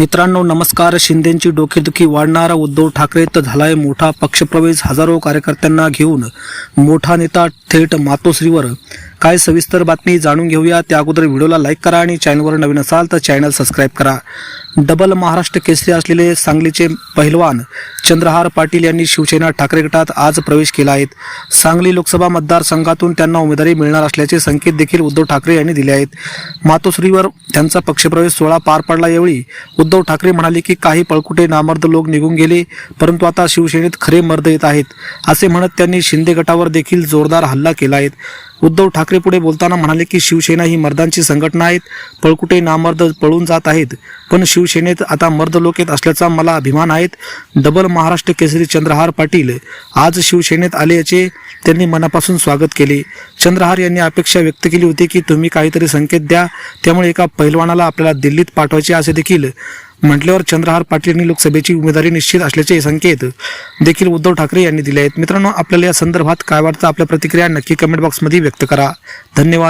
मित्रांनो नमस्कार. शिंदेची डोकेदुखी वाढणारा उद्धव ठाकरेत झालाय मोठा पक्षप्रवेश हजारो कार्यकर्त्यांना घेऊन मोठा नेता थेट मातोश्रीवर काय सविस्तर बातमी जाणून घेऊया त्या अगोदर व्हिडिओला लाईक करा आणि चॅनलवर नवीन असाल तर चॅनल सबस्क्राईब करा. डबल महाराष्ट्र केसरी असलेले सांगलीचे पहिलवान चंद्रहार पाटील यांनी शिवसेना ठाकरे गटात आज प्रवेश केला आहे. सांगली लोकसभा मतदारसंघातून त्यांना उमेदवारी मिळणार असल्याचे संकेत देखील उद्धव ठाकरे यांनी दिले आहेत. मातोश्रीवर त्यांचा पक्षप्रवेश सोहळा पार पडला यावेळी उद्धव ठाकरे म्हणाले की काही पळकुटे नामर्द लोक निघून गेले परंतु आता शिवसेनेत खरे मर्द येत आहेत. असे म्हणत त्यांनी शिंदे गटावर देखील जोरदार हल्ला केला आहे. उद्धव ठाकरे पुढे बोलताना म्हणाले की शिवसेना ही मर्दांची संघटना आहेत. पळकुटे नामर्द पळून जात आहेत. पण शिवसेनेत आता मर्द लोक येत असल्याचा मला अभिमान आहेत डबल महाराष्ट्र केसरी चंद्रहार पाटील आज शिवसेनेत आल्याचे त्यांनी मनापासून स्वागत केले. चंद्रहार यांनी अपेक्षा व्यक्त केली होती की तुम्ही काहीतरी संकेत द्या. त्यामुळे एका पैलवानाला आपल्याला दिल्लीत पाठवायचे असे देखील म्हटल्यावर चंद्रहार पाटील यांनी लोकसभेची उमेदवारी निश्चित असल्याचे संकेत देखील उद्धव ठाकरे यांनी दिले आहेत. मित्रांनो आपल्याला या संदर्भात काय वाटतं? आपल्या प्रतिक्रिया नक्की कमेंट बॉक्समध्ये व्यक्त करा. धन्यवाद.